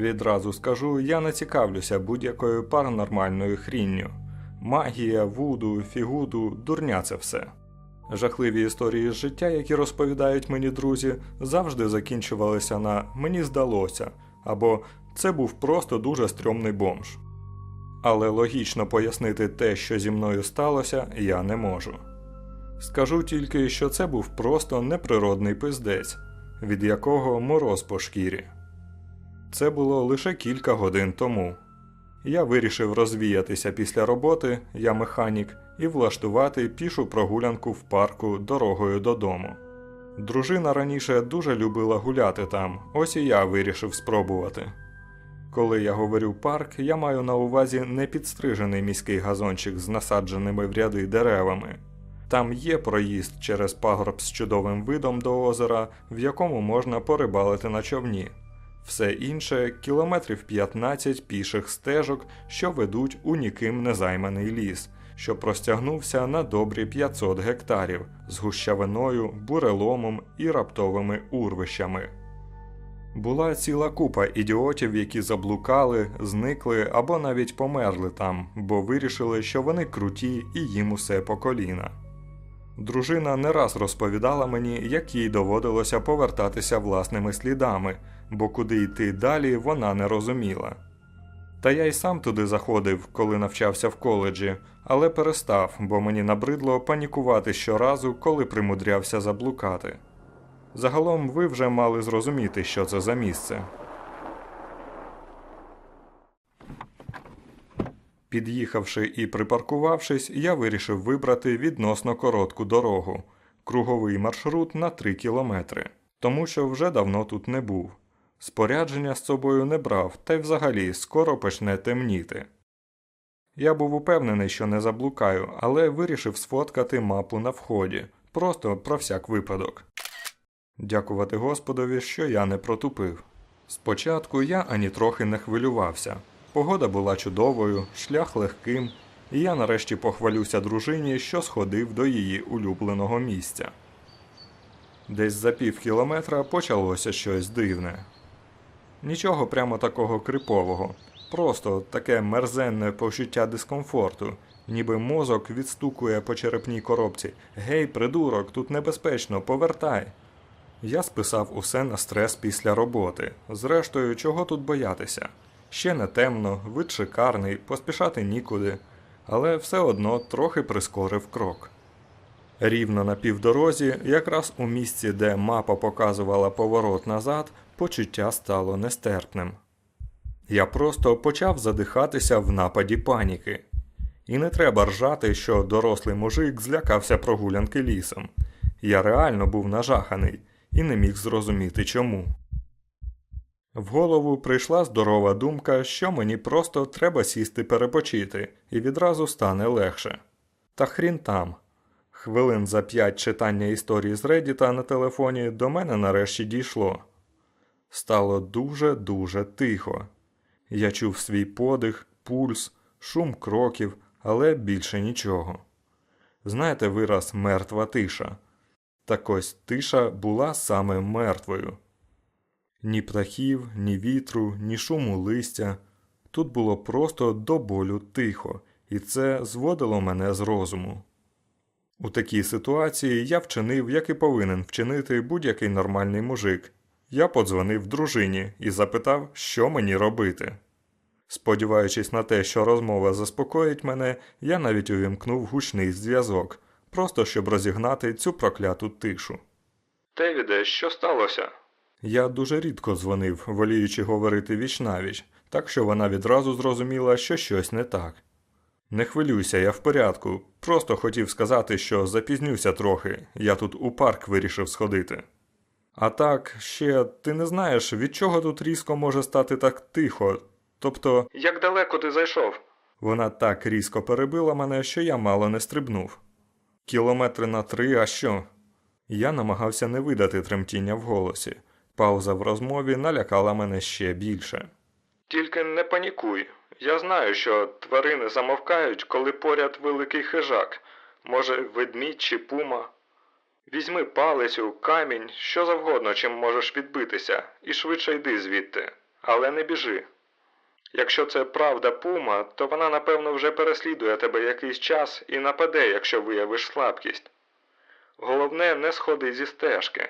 Відразу скажу, я не цікавлюся будь-якою паранормальною хрінню. Магія, вуду, фігуду, дурня це все. Жахливі історії з життя, які розповідають мені друзі, завжди закінчувалися на мені здалося або це був просто дуже стрьомний бомж. Але логічно пояснити те, що зі мною сталося, я не можу. Скажу тільки, що це був просто неприродний пиздець, від якого мороз по шкірі. Це було лише кілька годин тому. Я вирішив розвіятися після роботи, я механік, і влаштувати пішу прогулянку в парку дорогою додому. Дружина раніше дуже любила гуляти там, ось і я вирішив спробувати. Коли я говорю парк, я маю на увазі не підстрижений міський газончик з насадженими в ряди деревами. Там є проїзд через пагорб з чудовим видом до озера, в якому можна порибалити на човні. Все інше кілометрів 15 піших стежок, що ведуть у ніким не займаний ліс, що простягнувся на добрі 500 гектарів з гущавиною, буреломом і раптовими урвищами. Була ціла купа ідіотів, які заблукали, зникли або навіть померли там, бо вирішили, що вони круті і їм усе по коліна. Дружина не раз розповідала мені, як їй доводилося повертатися власними слідами, бо куди йти далі вона не розуміла. Та я й сам туди заходив, коли навчався в коледжі, але перестав, бо мені набридло панікувати щоразу, коли примудрявся заблукати. Загалом ви вже мали зрозуміти, що це за місце. Під'їхавши і припаркувавшись, я вирішив вибрати відносно коротку дорогу, круговий маршрут на 3 кілометри, тому що вже давно тут не був. Спорядження з собою не брав, та й взагалі скоро почне темніти. Я був упевнений, що не заблукаю, але вирішив сфоткати мапу на вході, просто про всяк випадок. Дякувати Господові, що я не протупив. Спочатку я ані трохи не хвилювався. Погода була чудовою, шлях легким, і я нарешті похвалюся дружині, що сходив до її улюбленого місця. Десь за пів кілометра почалося щось дивне. Нічого прямо такого крипового, просто таке мерзенне почуття дискомфорту, ніби мозок відстукує по черепній коробці Гей, придурок, тут небезпечно, повертай. Я списав усе на стрес після роботи. Зрештою, чого тут боятися? Ще не темно, вид шикарний, поспішати нікуди, але все одно трохи прискорив крок. Рівно на півдорозі, якраз у місці, де мапа показувала поворот назад, почуття стало нестерпним. Я просто почав задихатися в нападі паніки. І не треба ржати, що дорослий мужик злякався прогулянки лісом. Я реально був нажаханий і не міг зрозуміти чому. В голову прийшла здорова думка, що мені просто треба сісти перепочити, і відразу стане легше. Та хрін там. Хвилин за п'ять читання історії з Редіта на телефоні до мене нарешті дійшло. Стало дуже-дуже тихо. Я чув свій подих, пульс, шум кроків, але більше нічого. Знаєте вираз мертва тиша? Так ось тиша була саме мертвою. Ні птахів, ні вітру, ні шуму листя. Тут було просто до болю тихо, і це зводило мене з розуму. У такій ситуації я вчинив, як і повинен вчинити будь-який нормальний мужик. Я подзвонив дружині і запитав, що мені робити. Сподіваючись на те, що розмова заспокоїть мене, я навіть увімкнув гучний зв'язок, просто щоб розігнати цю прокляту тишу. Девіде, що сталося? Я дуже рідко дзвонив, воліючи говорити віч-навіч, так що вона відразу зрозуміла, що щось не так. Не хвилюйся, я в порядку. Просто хотів сказати, що запізнюся трохи, я тут у парк вирішив сходити. А так, ще ти не знаєш, від чого тут різко може стати так тихо. Тобто, як далеко ти зайшов? Вона так різко перебила мене, що я мало не стрибнув. Кілометри на три, а що? Я намагався не видати тремтіння в голосі. Пауза в розмові налякала мене ще більше. Тільки не панікуй. Я знаю, що тварини замовкають, коли поряд великий хижак, може, ведмідь чи пума. Візьми палицю, камінь, що завгодно, чим можеш відбитися, і швидше йди звідти. Але не біжи. Якщо це правда пума, то вона напевно вже переслідує тебе якийсь час і нападе, якщо виявиш слабкість. Головне, не сходи зі стежки.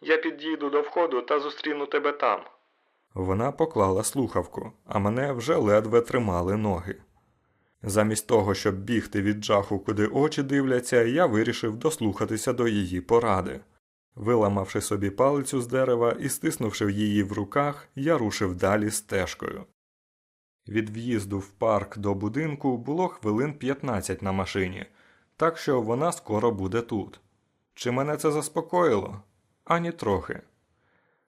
Я підійду до входу та зустріну тебе там. Вона поклала слухавку, а мене вже ледве тримали ноги. Замість того, щоб бігти від жаху, куди очі дивляться, я вирішив дослухатися до її поради. Виламавши собі палицю з дерева і стиснувши її в руках, я рушив далі стежкою. Від в'їзду в парк до будинку було хвилин 15 на машині, так що вона скоро буде тут. Чи мене це заспокоїло? Ані трохи.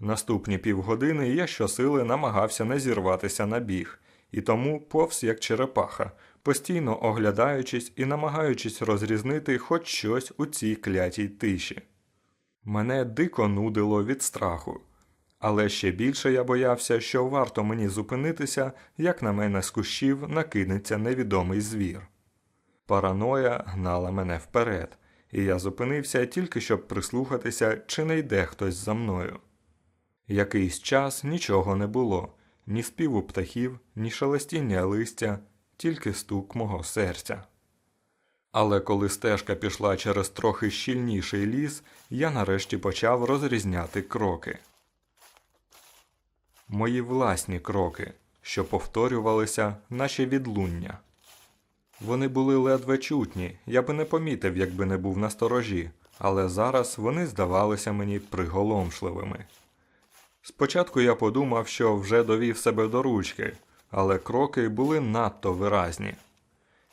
Наступні півгодини я щосили намагався не зірватися на біг, і тому повз як черепаха, постійно оглядаючись і намагаючись розрізнити хоч щось у цій клятій тиші. Мене дико нудило від страху, але ще більше я боявся, що варто мені зупинитися, як на мене з кущів накинеться невідомий звір. Параноя гнала мене вперед, і я зупинився тільки щоб прислухатися, чи не йде хтось за мною. Якийсь час нічого не було, ні співу птахів, ні шелестіння листя, тільки стук мого серця. Але коли стежка пішла через трохи щільніший ліс, я нарешті почав розрізняти кроки. Мої власні кроки, що повторювалися, наче відлуння. Вони були ледве чутні, я би не помітив, якби не був на сторожі, але зараз вони здавалися мені приголомшливими. Спочатку я подумав, що вже довів себе до ручки, але кроки були надто виразні.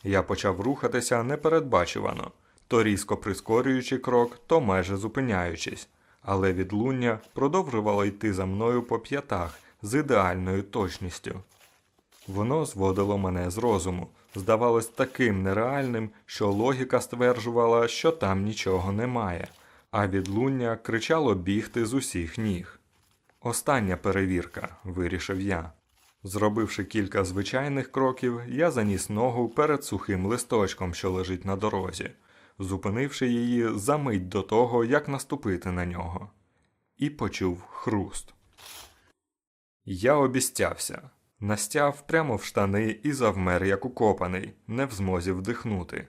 Я почав рухатися непередбачувано, то різко прискорюючи крок, то майже зупиняючись, але відлуння продовжувало йти за мною по п'ятах з ідеальною точністю. Воно зводило мене з розуму, здавалось таким нереальним, що логіка стверджувала, що там нічого немає, а відлуння кричало бігти з усіх ніг. Остання перевірка, вирішив я. Зробивши кілька звичайних кроків, я заніс ногу перед сухим листочком, що лежить на дорозі, зупинивши її за мить до того, як наступити на нього, і почув хруст. Я обістявся, настяв прямо в штани і завмер, як укопаний, не в змозі вдихнути.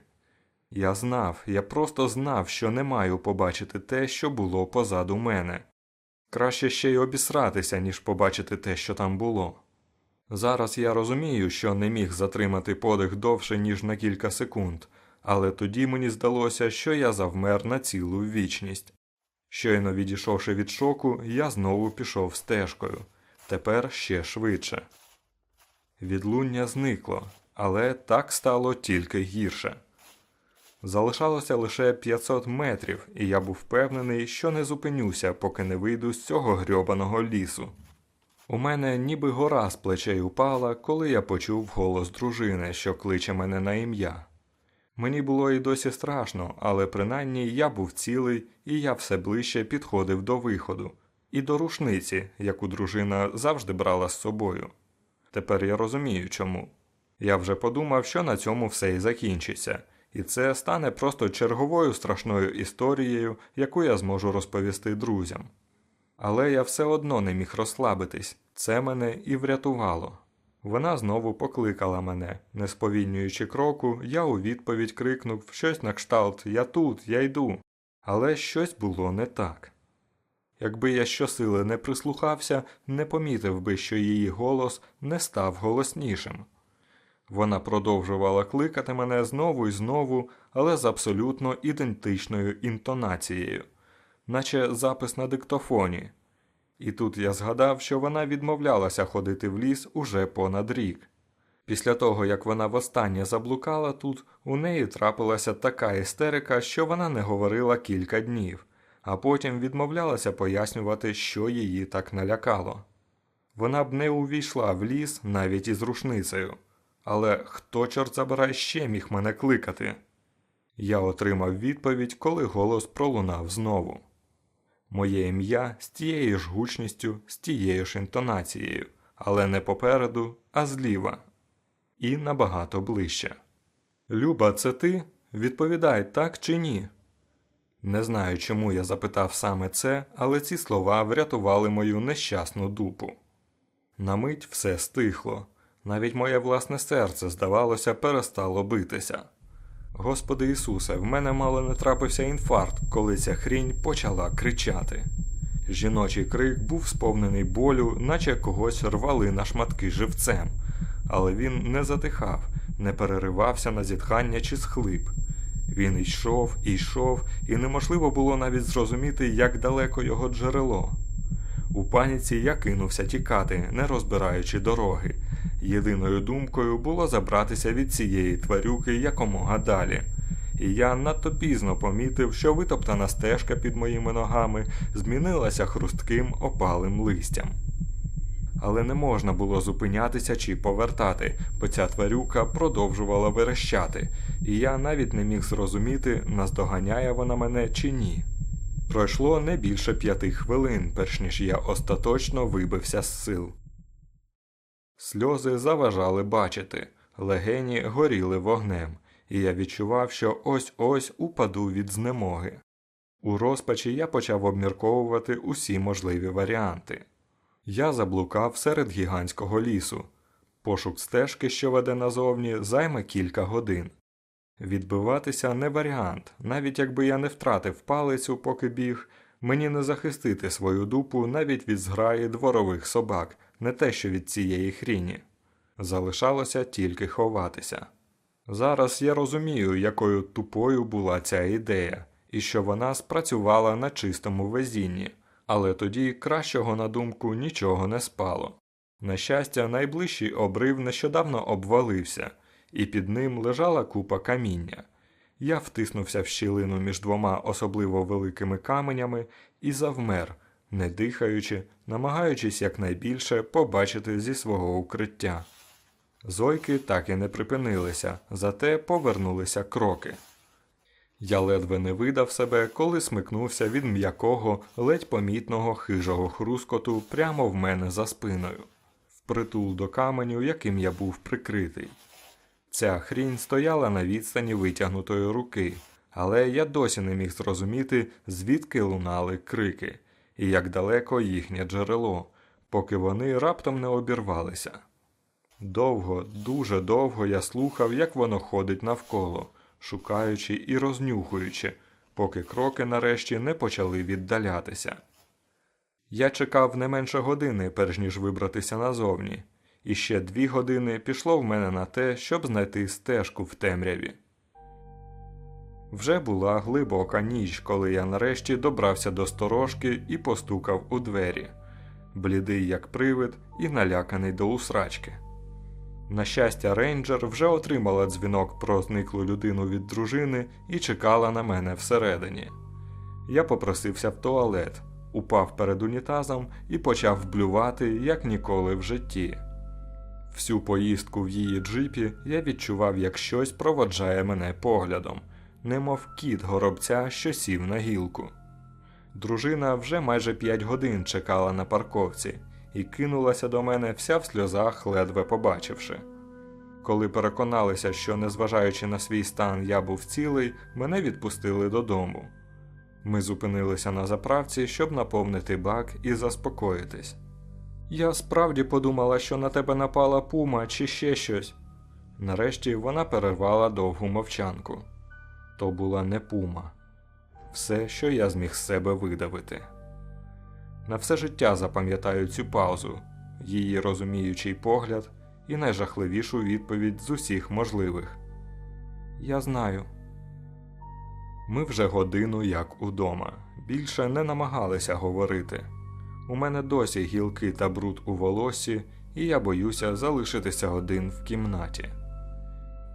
Я знав, я просто знав, що не маю побачити те, що було позаду мене. Краще ще й обісратися, ніж побачити те, що там було. Зараз я розумію, що не міг затримати подих довше, ніж на кілька секунд, але тоді мені здалося, що я завмер на цілу вічність. Щойно відійшовши від шоку, я знову пішов стежкою, тепер ще швидше. Відлуння зникло, але так стало тільки гірше. Залишалося лише 500 метрів, і я був впевнений, що не зупинюся, поки не вийду з цього грьобаного лісу. У мене ніби гора з плечей упала, коли я почув голос дружини, що кличе мене на ім'я. Мені було і досі страшно, але принаймні я був цілий, і я все ближче підходив до виходу, і до рушниці, яку дружина завжди брала з собою. Тепер я розумію чому. Я вже подумав, що на цьому все і закінчиться, і це стане просто черговою страшною історією, яку я зможу розповісти друзям. Але я все одно не міг розслабитись, це мене і врятувало. Вона знову покликала мене, не сповільнюючи кроку, я у відповідь крикнув щось на кшталт Я тут, я йду. Але щось було не так. Якби я щосили не прислухався, не помітив би, що її голос не став голоснішим. Вона продовжувала кликати мене знову і знову, але з абсолютно ідентичною інтонацією, наче запис на диктофоні. І тут я згадав, що вона відмовлялася ходити в ліс уже понад рік. Після того, як вона востаннє заблукала тут, у неї трапилася така істерика, що вона не говорила кілька днів, а потім відмовлялася пояснювати, що її так налякало. Вона б не увійшла в ліс навіть із рушницею. Але хто, чорт забирай, ще міг мене кликати? Я отримав відповідь, коли голос пролунав знову. Моє ім'я з тією ж гучністю, з тією ж інтонацією, але не попереду, а зліва. І набагато ближче. Люба, це ти? Відповідай так чи ні? Не знаю, чому я запитав саме це, але ці слова врятували мою нещасну дупу. На мить все стихло. Навіть моє власне серце, здавалося, перестало битися. Господи Ісусе, в мене мало не трапився інфаркт, коли ця хрінь почала кричати. Жіночий крик був сповнений болю, наче когось рвали на шматки живцем, але він не затихав, не переривався на зітхання чи схлип. Він йшов і йшов, і неможливо було навіть зрозуміти, як далеко його джерело. У паніці я кинувся тікати, не розбираючи дороги. Єдиною думкою було забратися від цієї тварюки якомога далі. І я надто пізно помітив, що витоптана стежка під моїми ногами змінилася хрустким опалим листям. Але не можна було зупинятися чи повертати, бо ця тварюка продовжувала верещати, і я навіть не міг зрозуміти, наздоганяє вона мене чи ні. Пройшло не більше п'яти хвилин, перш ніж я остаточно вибився з сил. Сльози заважали бачити, легені горіли вогнем, і я відчував, що ось ось упаду від знемоги. У розпачі я почав обмірковувати усі можливі варіанти. Я заблукав серед гігантського лісу. Пошук стежки, що веде назовні, займе кілька годин. Відбиватися не варіант, навіть якби я не втратив палицю, поки біг, мені не захистити свою дупу навіть від зграї дворових собак, не те що від цієї хріні. Залишалося тільки ховатися. Зараз я розумію, якою тупою була ця ідея, і що вона спрацювала на чистому везінні, але тоді кращого на думку нічого не спало. На щастя, найближчий обрив нещодавно обвалився, і під ним лежала купа каміння. Я втиснувся в щілину між двома особливо великими каменями і завмер, не дихаючи, намагаючись якнайбільше побачити зі свого укриття. Зойки так і не припинилися, зате повернулися кроки. Я ледве не видав себе, коли смикнувся від м'якого, ледь помітного хижого хрускоту прямо в мене за спиною, впритул до каменю, яким я був прикритий. Ця хрінь стояла на відстані витягнутої руки, але я досі не міг зрозуміти, звідки лунали крики, і як далеко їхнє джерело, поки вони раптом не обірвалися. Довго, дуже довго я слухав, як воно ходить навколо, шукаючи і рознюхуючи, поки кроки нарешті не почали віддалятися. Я чекав не менше години, перш ніж вибратися назовні, і ще дві години пішло в мене на те, щоб знайти стежку в темряві. Вже була глибока ніч, коли я нарешті добрався до сторожки і постукав у двері, блідий як привид і наляканий до усрачки. На щастя, рейнджер вже отримала дзвінок про зниклу людину від дружини і чекала на мене всередині. Я попросився в туалет, упав перед унітазом і почав блювати, як ніколи в житті. Всю поїздку в її джипі я відчував, як щось проводжає мене поглядом, немов кіт горобця, що сів на гілку. Дружина вже майже п'ять годин чекала на парковці і кинулася до мене вся в сльозах, ледве побачивши. Коли переконалися, що, незважаючи на свій стан, я був цілий, мене відпустили додому. Ми зупинилися на заправці, щоб наповнити бак і заспокоїтись. Я справді подумала, що на тебе напала пума чи ще щось. Нарешті вона перервала довгу мовчанку. То була не пума, все, що я зміг з себе видавити. На все життя запам'ятаю цю паузу, її розуміючий погляд і найжахливішу відповідь з усіх можливих. Я знаю. Ми вже годину як удома, більше не намагалися говорити. У мене досі гілки та бруд у волосі, і я боюся залишитися один в кімнаті.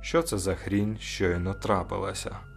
Що це за хрінь щойно трапилася?